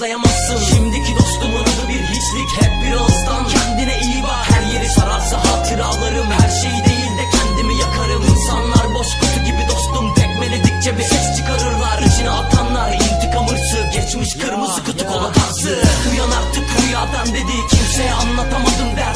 başlayamazsın. Şimdiki dostumun adı bir hiçlik hep bir ağızdan. Kendine iyi bak her yeri sararsa hatıralarım. Her şeyi değil de kendimi yakarım. İnsanlar boş kutu gibi dostum. Tekmeledikçe bir ses çıkarırlar. İçine atanlar intikam hırsı. Geçmiş kırmızı kutu kola tarzı Uyan artık rüyadan dedi Kimseye anlatamadım derdimi